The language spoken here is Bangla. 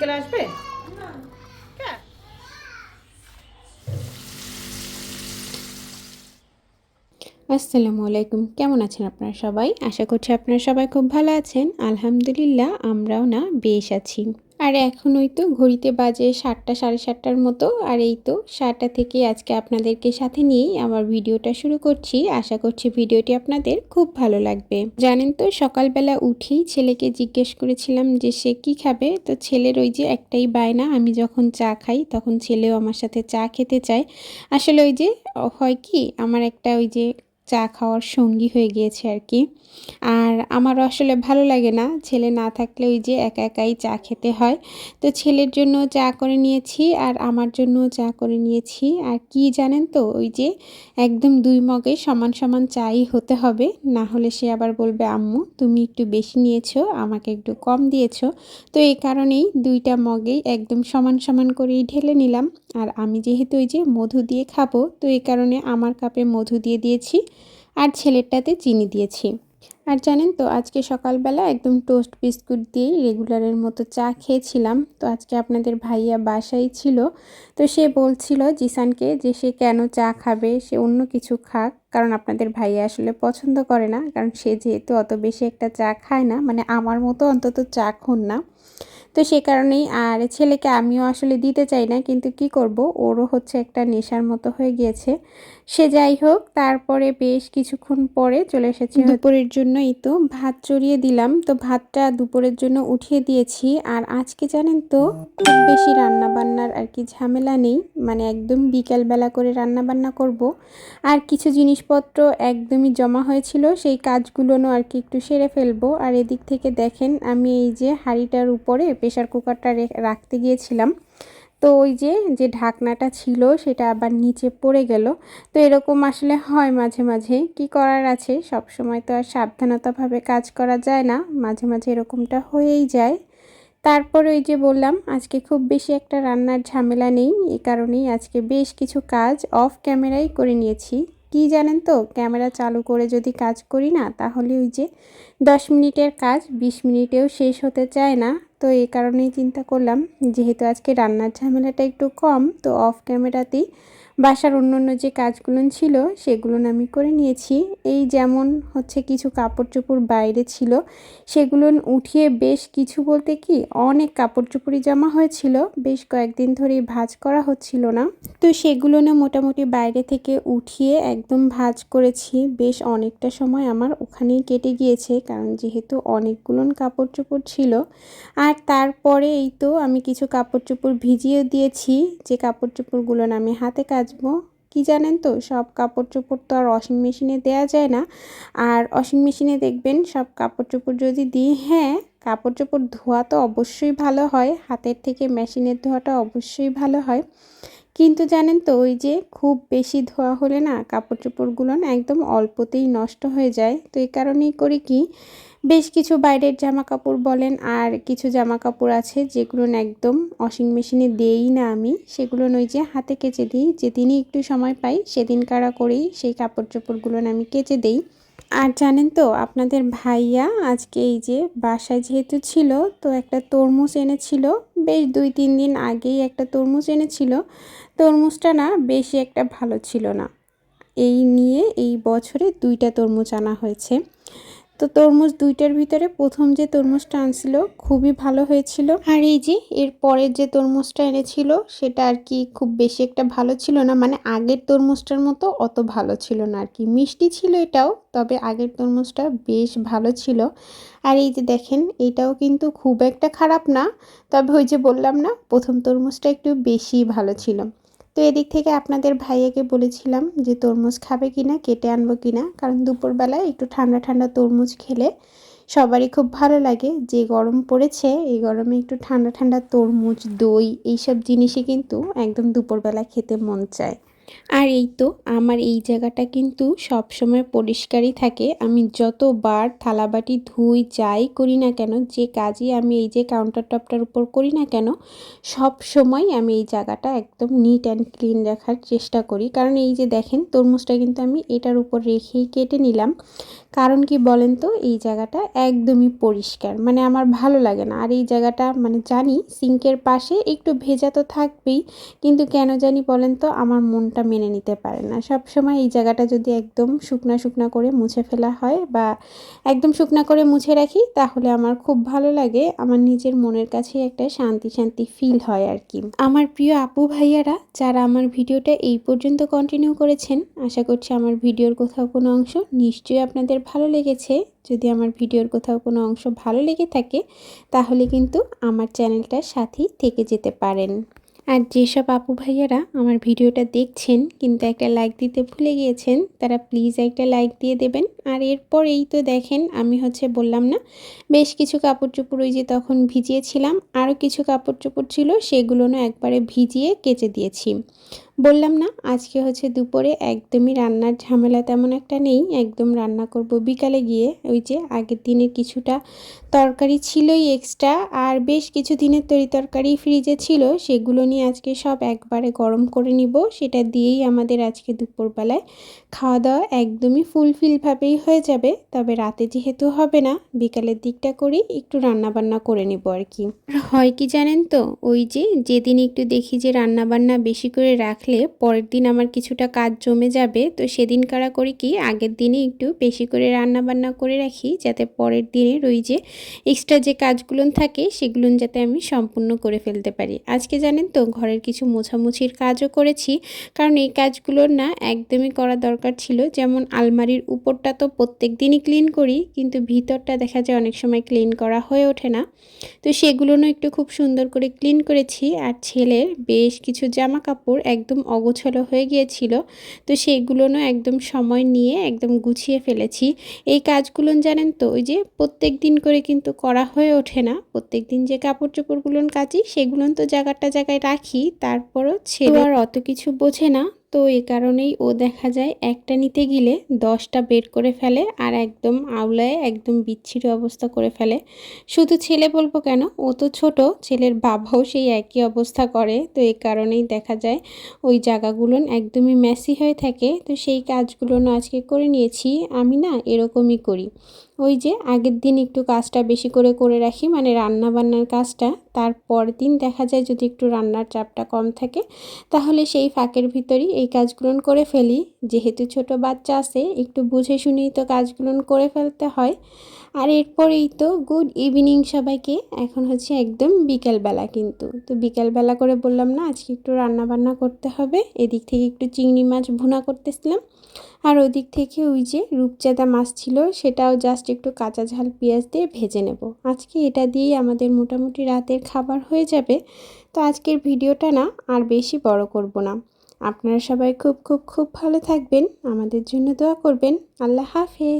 বিকেলে আসবে? আসসালামু আলাইকুম। কেমন আছেন আপনারা সবাই? আশা করছি আপনারা সবাই খুব ভালো আছেন। আলহামদুলিল্লাহ আমরাও না বেশ আছি। আর এখন ওই তো ঘড়িতে বাজে সাতটা, সাড়ে সাতটার মতো। আর এই তো সাতটা থেকে আজকে আপনাদেরকে সাথে নিয়েই আমার ভিডিওটা শুরু করছি। আশা করছি ভিডিওটি আপনাদের খুব ভালো লাগবে। জানেন তো, সকালবেলা উঠেই ছেলেকে জিজ্ঞেস করেছিলাম যে সে কি খাবে? তো ছেলের ওই যে একটাই বায়না, আমি যখন চা খাই তখন ছেলেও আমার সাথে চা খেতে চায়। আসলে ওই যে হয় কি, আমার একটা ওই যে চা খাওয়ার সঙ্গী হয়ে গিয়েছে আর কি। আর আমার আসলে ভালো লাগে না, ছেলে না থাকলে ওই যে একা একাই চা খেতে হয়। তো ছেলের জন্য চা করে নিয়েছি আর আমার জন্য চা করে নিয়েছি। আর কি জানেন তো, ওই যে একদম দুই মগে সমান সমান চাই হতে হবে, না হলে সে আবার বলবে, আম্মু, তুমি একটু বেশি নিয়েছো, আমাকে একটু কম দিয়েছ। তো এই কারণেই দুইটা মগেই একদম সমান সমান করেই ঢেলে নিলাম। আর আমি যেহেতু ওই যে মধু দিয়ে খাব, তো এই কারণে আমার কাপে মধু দিয়ে দিয়েছি আর ছেলেরটাতে চিনি দিয়েছি। আর জানেন তো, আজকে সকালবেলা একদম টোস্ট বিস্কুট দিয়েই রেগুলারের মতো চা খেয়েছিলাম। তো আজকে আপনাদের ভাইয়া বাসাই ছিল, তো সে বলছিল জিসানকে যে সে কেন চা খাবে, সে অন্য কিছু খাক, কারণ আপনাদের ভাইয়া আসলে পছন্দ করে না, কারণ সে যেহেতু অত বেশি একটা চা খায় না মানে আমার মতো অন্তত চা খুন না। তো সে কারণেই আর ছেলেকে আমিও আসলে দিতে চাই না, কিন্তু কি করব? ওরও হচ্ছে একটা নেশার মতো হয়ে গিয়েছে। সে যাই হোক, তারপরে বেশ কিছুক্ষণ পরে চলে এসেছি দুপুরের জন্যই তো ভাত চড়িয়ে দিলাম। তো ভাতটা দুপুরের জন্য উঠিয়ে দিয়েছি। আর আজকে জানেন তো খুব বেশি রান্না বান্নার আর কি ঝামেলা নেই। মানে একদম বিকালবেলা করে রান্না বান্না করব। আর কিছু জিনিসপত্র একদমই জমা হয়েছিল, সেই কাজগুলোও আর কি একটু সেরে ফেলব। আর এদিক থেকে দেখেন, আমি এই যে হাঁড়িটার উপরে প্রেশার কুকারটা রাখতে গিয়েছিলাম। তো ওই যে যে ঢাকনাটা ছিল, সেটা আবার নিচে পড়ে গেল। তো এরকম আসলে হয় মাঝে মাঝে। কি করার আছে? সব সময় তো আর সাবধানতাভাবে কাজ করা যায় না। মাঝে মাঝে এরকমটা হয়েই যায়। তারপর ওই যে বললাম, আজকে খুব বেশি একটা রান্নার ঝামেলা নেই। এই কারণেই আজকে বেশ কিছু কাজ অফ ক্যামেরাই করে নিয়েছি। কি জানেন তো ক্যামেরা চালু করে যদি কাজ করি না, তাহলে ওই যে দশ মিনিটের কাজ, বিশ মিনিটেও শেষ হতে চায় না। তো এই কারণেই চিন্তা করলাম, যেহেতু আজকে রান্নার ঝামেলাটা একটু কম, তো অফ ক্যামেরাতেই বাসার অন্য অন্য যে কাজগুলো ছিল সেগুলো আমি করে নিয়েছি। এই যেমন হচ্ছে কিছু কাপড় চোপড় বাইরে ছিল, সেগুলো উঠিয়ে বেশ কিছু বলতে কি অনেক কাপড় চোপড়ই জমা হয়েছিল, বেশ কয়েকদিন ধরে ভাজ করা হচ্ছিল না। তো সেগুলো না মোটামুটি বাইরে থেকে উঠিয়ে একদম ভাজ করেছি, বেশ অনেকটা সময় আমার ওখানেই কেটে গিয়েছে, কারণ যেহেতু অনেকগুলো কাপড় চোপড় ছিল। আর তারপরে এই তো আমি কিছু কাপড় চোপড় ভিজিয়ে দিয়েছি। যে কাপড় চোপড়গুলো আমি হাতে কাচবো। কি জানেন তো, সব কাপড় চোপড় তো আর ওয়াশিং মেশিনে দেওয়া যায় না। আর ওয়াশিং মেশিনে দেখবেন, সব কাপড় চোপড় যদি দিই হ্যাঁ কাপড় চোপড় ধোয়া তো অবশ্যই ভালো হয়। হাতের থেকে মেশিনের ধোয়াটা অবশ্যই ভালো হয়। কিন্তু জানেন তো, ওই যে খুব বেশি ধোয়া হলে না কাপড় চোপড়গুলো না একদম অল্পতেই নষ্ট হয়ে যায়। তো এই কারণেই করি কি বেশ কিছু বাইরের জামা কাপড় বলেন আর কিছু জামা কাপড় আছে যেগুলো একদম ওয়াশিং মেশিনে দেই না আমি। সেগুলো ওই যে হাতে কেচে দিই যেদিনই একটু সময় পাই সেদিন কারা করেই সেই কাপড় চোপড়গুলো আমি কেচে দেই। আর জানেন তো, আপনাদের ভাইয়া আজকে এই যে বাসায় যেহেতু ছিল, তো একটা তরমুজ এনেছিল, বেশ দুই তিন দিন আগেই একটা তরমুজ এনেছিল। তরমুজটা না বেশি একটা ভালো ছিল না। এই নিয়ে এই বছরে দুইটা তরমুজ আনা হয়েছে। তো তরমুজ দুইটার ভিতরে প্রথম যে তরমুজটা আনছিল খুবই ভালো হয়েছিল। আর এই যে এর পরের যে তরমুজটা এনেছিল সেটা আর কি খুব বেশি একটা ভালো ছিল না মানে আগের তরমুজটার মতো অত ভালো ছিল না আর কি। মিষ্টি ছিল এটাও, তবে আগের তরমুজটা বেশ ভালো ছিল। আর এই যে দেখেন, এটাও কিন্তু খুব একটা খারাপ না, তবে ওই যে বললাম না, প্রথম তরমুজটা একটু বেশি ভালো ছিল। তো এদিক থেকে আপনাদের ভাইয়াকে বলেছিলাম যে তরমুজ খাবে কিনা, কেটে আনব কিনা। কারণ দুপুরবেলায় একটু ঠান্ডা ঠান্ডা তরমুজ খেলে সবারই খুব ভালো লাগে। যে গরম পড়েছে, এই গরমে একটু ঠান্ডা ঠান্ডা তরমুজ, দই, এইসব জিনিসই কিন্তু একদম দুপুরবেলা খেতে মন চায়। আর এই তো, আমার এই জায়গাটা কিন্তু সব সময় পরিষ্কারই থাকে। আমি যতবার থালাবাটি ধুই, যাই করি না কেন, যে কাজই আমি এই যে কাউন্টার টপটার উপর করি না কেন সব সময় আমি এই জায়গাটা একদম নিট অ্যান্ড ক্লিন রাখার চেষ্টা করি। কারণ এই যে দেখেন, তরমুজটা কিন্তু আমি এটার উপর রেখেই কেটে নিলাম। কারণ কি বলেন তো, এই জায়গাটা একদমই পরিষ্কার মানে আমার ভালো লাগে না। আর এই জায়গাটা মানে জানি সিঙ্কের পাশে একটু ভেজা তো থাকবেই, কিন্তু কেন জানি বলেন তো, আমার মনটা মেনে নিতে পারে না। সব সময় এই জায়গাটা যদি একদম শুকনা শুকনা করে মুছে ফেলা হয় বা একদম শুকনা করে মুছে রাখি, তাহলে আমার খুব ভালো লাগে। আমার নিজের মনের কাছে একটা শান্তি শান্তি ফিল হয় আর কি আমার প্রিয় আপু ভাইয়ারা, যারা আমার ভিডিওটা এই পর্যন্ত কন্টিনিউ করেছেন, আশা করছি আমার ভিডিওর কোথাও কোনো অংশ নিশ্চয়ই আপনাদের ভালো লেগেছে। যদি আমার ভিডিওর কোথাও কোনো অংশ ভালো লেগে থাকে, তাহলে কিন্তু আমার চ্যানেলটার সাথেই থেকে যেতে পারেন। আর যেসব আপু ভাইয়ারা আমার ভিডিওটা দেখছেন, কিন্তু একটা লাইক দিতে ভুলে গিয়েছেন, তারা প্লিজ একটা লাইক দিয়ে দেবেন। আর এরপর এই তো দেখেন, আমি হচ্ছে বললাম না, বেশ কিছু কাপড় চোপড় ওই যে তখন ভিজিয়েছিলাম আরও কিছু কাপড় চোপড় ছিল, সেগুলো না একবারে ভিজিয়ে কেচে দিয়েছি। বললাম না, আজকে হচ্ছে দুপুরে একদমই রান্নার ঝামেলা তেমন একটা নেই, একদম রান্না করব বিকালে গিয়ে। ওই যে আগের দিনের কিছুটা তরকারি ছিলই এক্সট্রা আর বেশ কিছু দিনের তরি তরকারি ফ্রিজে ছিল, সেগুলো নিয়ে আজকে সব একবারে গরম করে নিব। সেটা দিয়েই আমাদের আজকে দুপুরবেলায় খাওয়া দাওয়া একদমই ফুলফিলভাবেই হয়ে যাবে। তবে রাতে যেহেতু হবে না, বিকালের দিকটা করেই একটু রান্না বান্না করে নিব আর কি। হয় কি জানেন তো, ওই যে যেদিন একটু দেখি যে রান্না বান্না বেশি করে রাখলে পরের দিন আমার কিছুটা কাজ জমে যাবে, তো সেদিন কারা করি কি, আগের দিনে একটু বেশি করে রান্না বান্না করে রাখি, যাতে পরের দিনের ওই যে এক্সট্রা যে কাজগুলো থাকে, সেগুলো যাতে আমি সম্পূর্ণ করে ফেলতে পারি। আজকে জানেন তো, ঘরের কিছু মোছামুছির কাজও করেছি, কারণ এই কাজগুলোর না একদমই করা দরকার ছিল। যেমন আলমারির উপরটা তো প্রত্যেক দিনই ক্লিন করি, কিন্তু ভিতরটা দেখা যায় অনেক সময় ক্লিন করা হয়ে ওঠে না। তো সেগুলোও একটু খুব সুন্দর করে ক্লিন করেছি, আর ছেলের বেশ কিছু জামা কাপড় একদম অগোছালো হয়ে গিয়েছিল। তো সেইগুলোনও একদম সময় নিয়ে একদম গুছিয়ে ফেলেছি। এই কাজগুলো জানেন তো, ওই যে প্রত্যেক দিন করে কিন্তু করা হয়ে ওঠে না। প্রত্যেক দিন যে কাপড় চোপড়গুলো কাচি সেগুলো তো জায়গাটা জায়গায় রাখি, তারপরও ছেলে আর অত কিছু বোঝে না। তো এ কারণেই ও দেখা যায় একটা নিতে গেলে দশটা বের করে ফেলে আর একদম আওলায় একদম বিচ্ছিরি অবস্থা করে ফেলে। শুধু ছেলে বলব কেন? ও তো ছোট, ছেলের বাবাও সেই একই অবস্থা করে। তো এ কারণেই দেখা যায় ওই জায়গাগুলো একদমই মেসি হয়ে থাকে। তো সেই কাজগুলো আজকে করে নিয়েছি, আমি না এরকমই করি। ওই যে আগের দিন একটু কাজটা বেশি করে করে রাখি মানে রান্না বান্নার কাজটা। তারপর দিন দেখা যায় যদি একটু রান্নার চাপটা কম থাকে, তাহলে সেই ফাঁকের ভিতরই এই কাজগুলো করে ফেলি। যেহেতু ছোট বাচ্চা আছে, একটু বুঝে শুনেই তো কাজগুলো করে ফেলতে হয়। আর এরপরেই তো গুড ইভিনিং সবাইকে। এখন হচ্ছে একদম বিকেলবেলা কিন্তু। তো বিকেলবেলা করে বললাম, না, আজকে একটু রান্না বান্না করতে হবে। এদিক থেকে একটু চিংড়ি মাছ ভুনা করতেছিলাম। আর ওদিক থেকে ওই যে রূপচাঁদা মাছ ছিল, সেটাও জাস্ট একটু কাঁচা ঝাল পেঁয়াজ দিয়ে ভেজে নেব। আজকে এটা দিয়েই আমাদের মোটামুটি রাতের খাবার হয়ে যাবে। তো আজকের ভিডিওটা না আর বেশি বড় করব না। আপনারা সবাই খুব খুব খুব ভালো থাকবেন, আমাদের জন্য দোয়া করবেন। আল্লাহ হাফেজ।